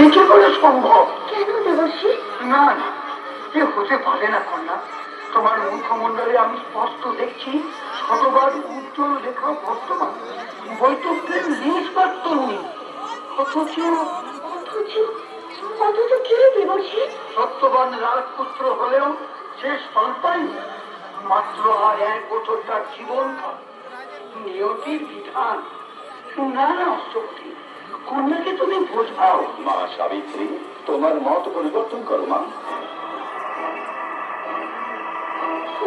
সে কি করে সম্ভব? কেন দেবশ্রী? না না এ হতে পারে না, কন্যা। তোমার মুখমণ্ডলে আমি স্পষ্ট দেখছি, শতবার উজ্জ্বল রেখা বর্তমান। বৈতব্যের নিষ্পাত তরুণী অথচ অথচ অথচ কি দেবশ্রী? সত্যবান রাজপুত্র হলেও সে স্বল্পাই মাত্র আর এক বছর তার জীবন নিয়তির বিধান। না না কন্যাকে তুমি বোঝাও মা সাবিত্রী তোমার মত পরিবর্তন করো মা।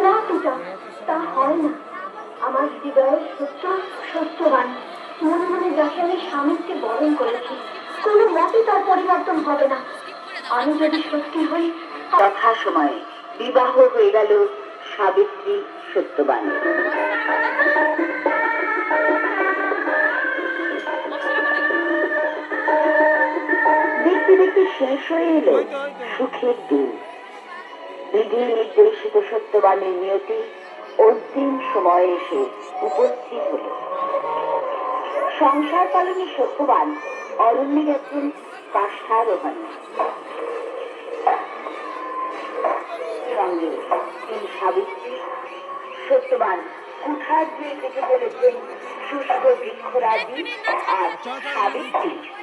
না পিতা তা হয় না। আমার হৃদয়ের সত্য সত্যবান। মনে মনে যাকে আমি স্বামীকে বরণ করেছি কোনো মতে তার পরিবর্তন হবে না। আমি যদি সত্যি হই যথা সময়ে বিবাহ হয়ে গেল সাবিত্রী সত্যবান দেখতে দেখতে শেষ হয়ে এলো? সুখের দিন বিধি নির্দেশিত সত্যবানের নিয়তি অন্তিম সময়ে এসে উপস্থিত হল। সংসার পালনের সত্যবান অরণ্যে গেছেন কাষ্ঠারোহণ। সঙ্গে তিনি সাবিত্রী, সত্যবান কুঠার দিয়ে থেকে বলেছেন শুষ্ক বৃক্ষরাজি আর সাবিত্রী।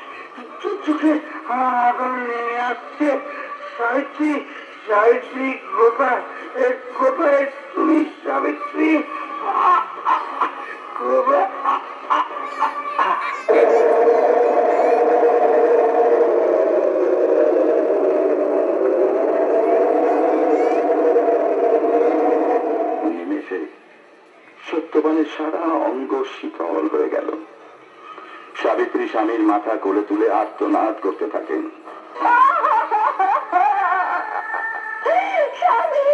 চোখ আগুন নেমে আসছে। সাবিত্রী সাবিত্রী গোপা গোপাল তুমি সাবিত্রী আহ, আহ, কোথায় নিমেষে সত্যবানের সারা অঙ্গ শীতল হয়ে গেল সাবিত্রী স্বামীর মাথা কোলে তুলে আত্মনাদ করতে থাকেন। স্বামী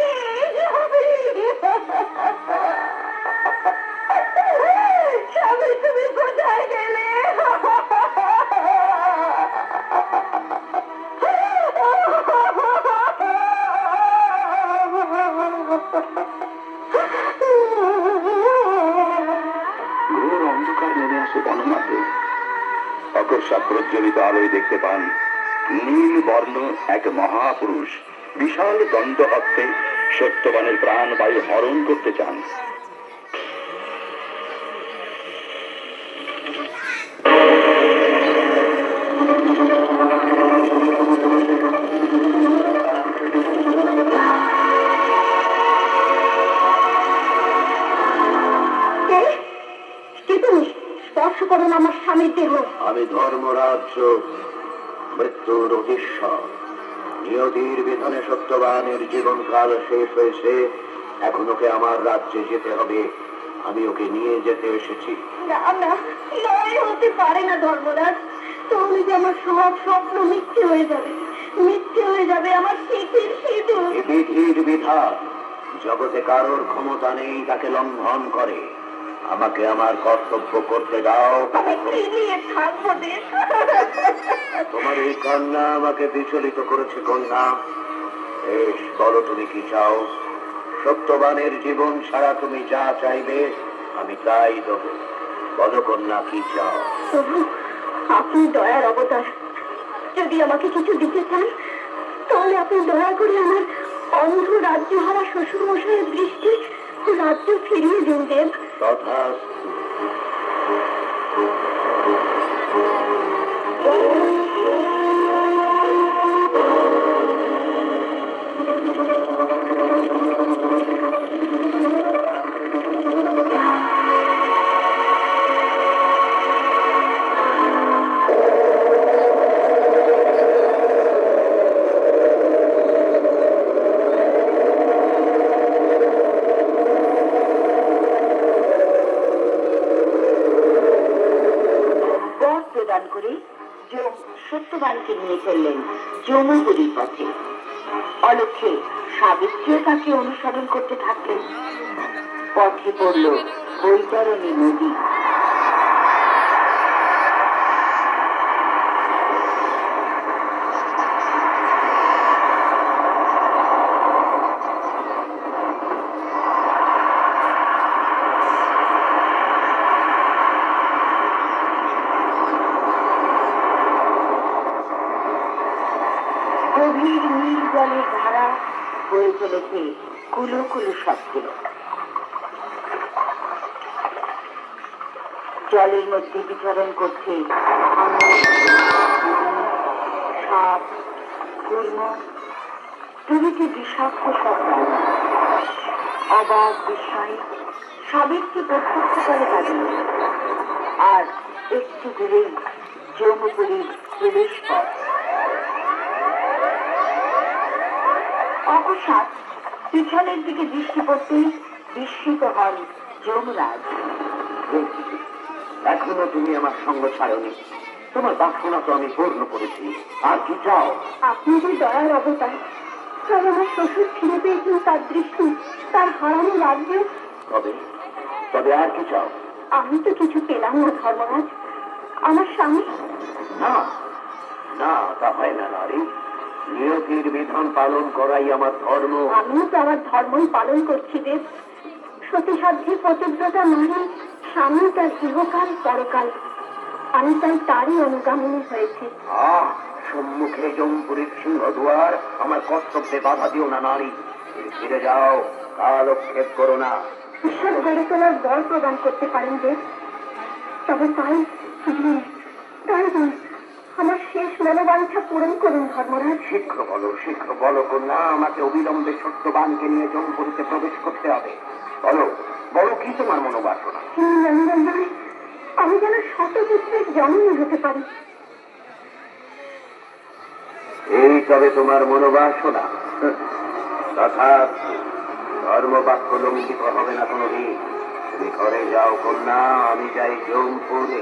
অকস্মাৎ প্রজ্বলিত আলোয় দেখতে পান। নীল বর্ণ এক মহাপুরুষ। বিশাল দণ্ড হস্তে সত্যবানের প্রাণ বায়ু হরণ করতে চান। মৃত্যুর অধীশ্বর নিয়তির বিধানে সত্যবানের জীবনকাল শেষ হয়েছে। এখন ওকে আমার রাজ্যে যেতে হবে। আমি ওকে নিয়ে যেতে এসেছি। না না নয় হতে পারে না ধর্মরাজ। তাহলে যে আমার সব স্বপ্ন মিথ্যে হয়ে যাবে। মিথ্যে হয়ে যাবে আমার স্মৃতির সিঁদুর। বিধির বিধান। জগতে কারোর ক্ষমতা নেই তাকে লঙ্ঘন করে। আমাকে আমার কর্তব্য করতে দাও। তোমার এই কান্না আমাকে বিচলিত করেছে কন্যা। বেশ বলো তুমি কি চাও? সত্যবানের জীবন ছাড়া তুমি যা চাইবে আমি তাই দেব। বলো কন্যা কি চাও? আপনি দয়ার অবতার। যদি আমাকে কিছু দিতে চান তাহলে আপনি দয়া করে আমার অন্ধ রাজ্য হারা শ্বশুর মশাইয়ের দৃষ্টি রাজ্য ফিরিয়ে দিন দেব। তথা প্রদান করে সত্যবানকে নিয়ে চললেন যমুপুরীর পথে। অলক্ষে সাবিত্রীও কাছে অনুসরণ করতে থাকলেন। পথে পড়ল বৈতরণী নদী গভীর নীল জলের ধারা চলেছে কুলো কুলো শব্দে জলের মধ্যে বিচরণ করছে সাপ কুর্ম প্রভৃতি বিষাক্ত সব। অবাক বিস্ময়ে সাবিত্রী প্রত্যক্ষ করে তাদের আর একটু দূরেই যৌনপুরীর প্রবেশ পথ। অকস্মাৎ পিছনের দিকে দৃষ্টি পড়তেই বিস্মিত হন যমরাজ এখনও তুমি আমার সঙ্গ ছাড়নি। তোমার বাসনা তো আমি পূর্ণ করেছি। আর কি চাও? আপনি যে দয়ার অবতার আমার শ্বশুর ফিরে পেয়েছেন তার দৃষ্টি তার হারানো রাজ্য। তবে তবে আর কি চাও? আমি তো কিছু পেলাম না ধর্মরাজ। আমার স্বামী। না না তা হয় না নারী নিয়তির বিধান পালন করাই আমার ধর্ম। আমিও তো আমার ধর্মই পালন করছি দেব। সতীসাধ্যে প্রতিব্রতা নারী স্বামী তার ইহকাল পরকাল। আমি তাই তারই অনুগামিনী হয়েছি। আহ সম্মুখে জমপুরীর সিংহ দুয়ার আমার কর্তব্যে বাধা দিও না নারী। ফিরে যাও কালক্ষেপ করো না। ঈশ্বর গড়ে তোলার বর প্রদান করতে পারেন দেব। তবে তাই তাই মনোবাঞ্ছা পূরণ করুন ধর্মরাজ শীঘ্র বলো শীঘ্র বলো কন্যা আমাকে অবিলম্বে সত্যবানকে নিয়ে জমপুরীতে প্রবেশ করতে হবে। বলো বলো কি তোমার মনোবাসনা? আমি যেন শতপুত্রের জননী হতে পারি। এই তবে তোমার মনোবাসনা। তথা ধর্মবাক্য লঙ্ঘিত হবে না কোনোদিন। তুমি ঘরে যাও কন্যা আমি যাই জমপুরে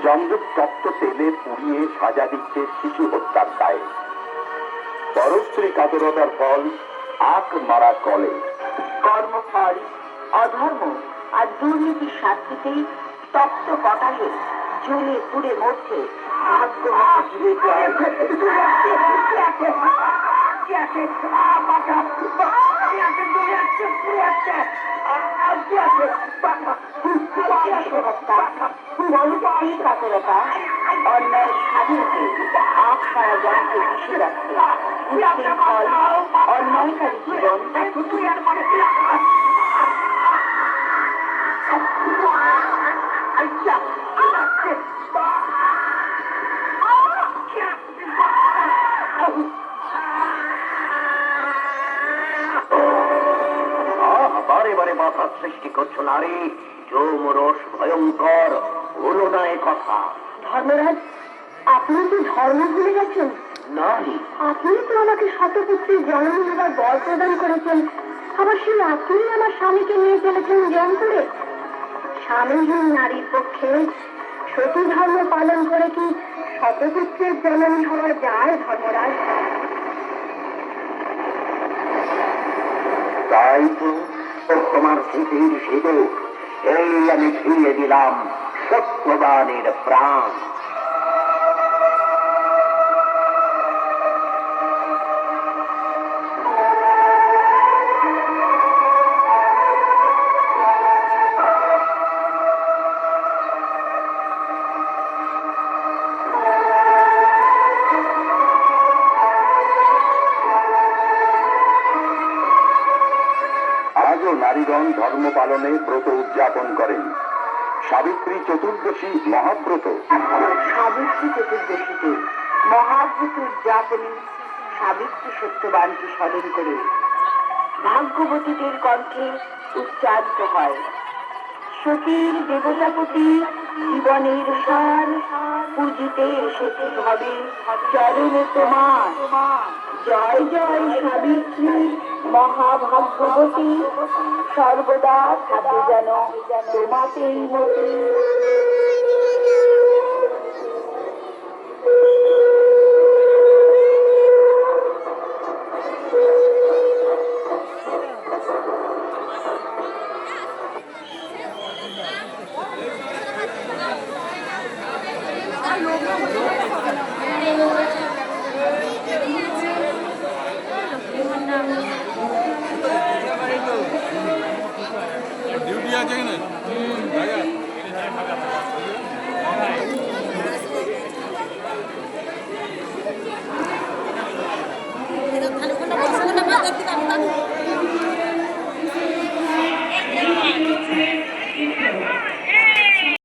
জমযুগ তপ্ত তেলে পুড়িয়ে সাজা দিচ্ছে শিশু হত্যার দায়ে। পরস্ত্রী কাতরতার ফল আখ মারা কলে। কর্মফল অধর্ম আর দুর্নীতির শাস্তিতেই তপ্ত কটালে জ্বলে পুড়ে মরছে ভাগ্য কাতরতা অন্যায় স্বাধীনকে আখ সারা জনকে পিছিয়ে রাখছে উচ্ছৃঙ্খল অন্যায়কারী জীবন আহ বারে বারে বাধা সৃষ্টি করছ নারী। যৌমরস ভয়ঙ্কর হলো না এ কথা। ধর্মরাজ আপনি তো ধর্ম ভুলে গেছেন? নারী। আপনি তো আমাকে শতপুত্রের জননী হবার বর প্রদান করেছেন। আবার সেই আপনি আমার স্বামীকে নিয়ে চলেছেন জয়পুরে স্বামীহীন নারীর পক্ষে। সতী ধর্ম পালন করে কি শতপুত্রের জননী হওয়া যায় ধর্মরাজ? তাই তো তোমার স্মৃতির সিঁদুর এই আমি ফিরিয়ে দিলাম সত্যবানের প্রাণ। নারীগণ ধর্ম পালনে ব্রত উদযাপন করেন। সাবিত্রী চতুর্দশী মহাব্রত। সাবিত্রী চতুর্দশীতে মহাভূত উদযাপনী সাবিত্রী সত্যবানকে স্মরণ করে ভাগ্যবতীদের কণ্ঠে উচ্চারিত হয়, সতীর দেবতাপতি জীবনের সার পুজিতে এসেছে হবে, চরণে তোমার। জয় জয় সাবিত্রী। মহাভাগ্যবতী সর্বদা থাকে যেন তোমাতেই মতি। আছে কিনা? খালি কোনটা বলছিলাম